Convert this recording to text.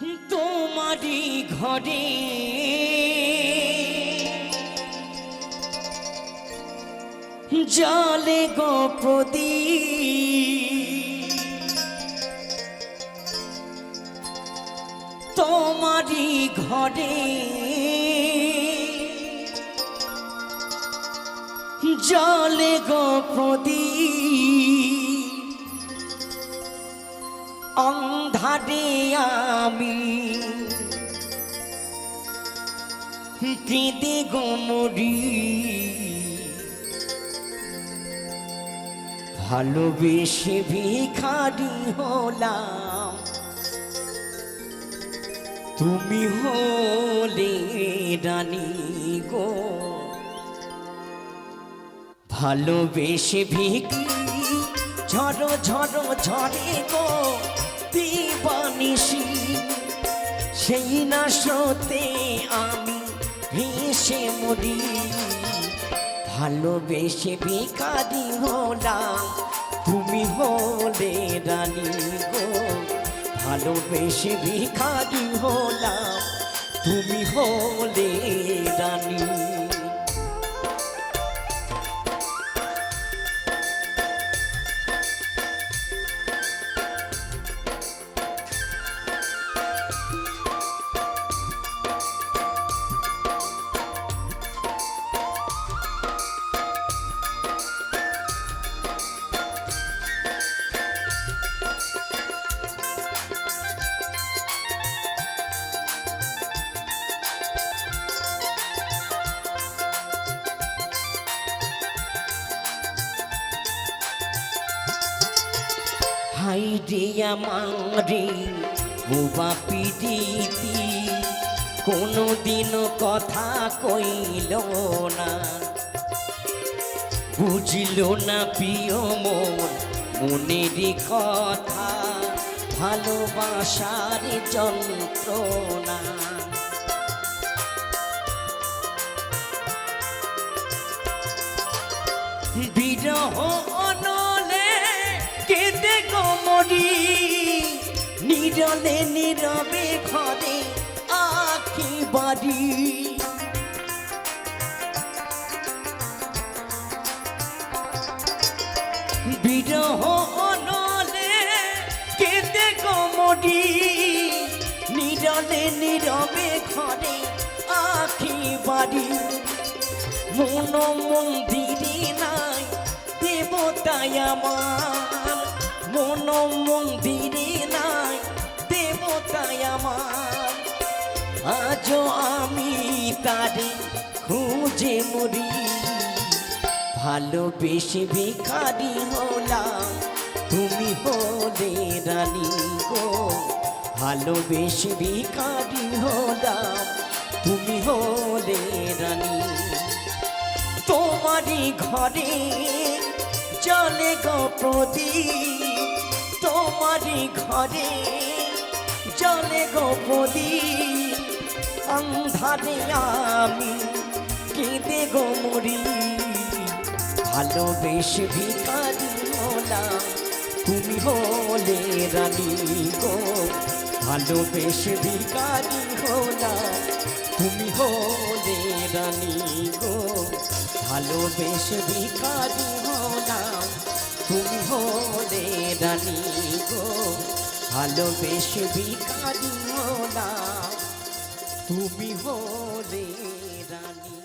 তোমারই ঘরে। জলে গো তোমারই ঘরে। জলে গো প্রদীপ অন্ধারে আমি। কেঁদে গোমরি ভালোবেসে ভিখারি হলাম। তুমি হলে রানী গো। ভালোবেসে ভিকি ঝড়ো ঝড়ো ঝরে গো। দিবানিসি সেই না স্রোতে আমি ভেসে মরি। ভালোবেসে ভিখারি হলাম, তুমি হলে রানী গো। ভালোবেসে ভিখারি হলাম, তুমি হলে হাই রে আমারে বোবা পিডিতি কোনো দিন কথা কইল না। বুঝিল না প্রিয় মন, মনের কথা, ভালোবাসার যন্ত্রণা। বিরহ নিরলে নীরবে ঘরে আখি বাড়ি। বিরহ অনলে কেঁদে গোমরি নিরলে নীরবে ঘরে আখি বাড়ি। মন মন্দিরে নাই দেবতায় আমার। মন মন্দিরে নাই দেবতায় আমার। আজও আমি তারে খুঁজে মরি। ভালোবেসে ভিখারি হলাম, তুমি হলে রানী গো। ভালোবেসে ভিখারি হলাম, তুমি হলে রানী। তোমারই ঘরে জলে গো প্রদীপ, তোমারই ঘরে জলে গো প্রদীপ অন্ধারে আমি কেঁদে গো মরি ভালোবেসে ভিখারি হলাম তুমি হলে রানী গো। ভালোবেসে ভিখারি হলাম তুমি হলে রানী গো। ভালোবেসে ভিখারি হলাম তুমি হলে রানী গো। ভালোবেসে ভিখারি না তুমি হলে রানী।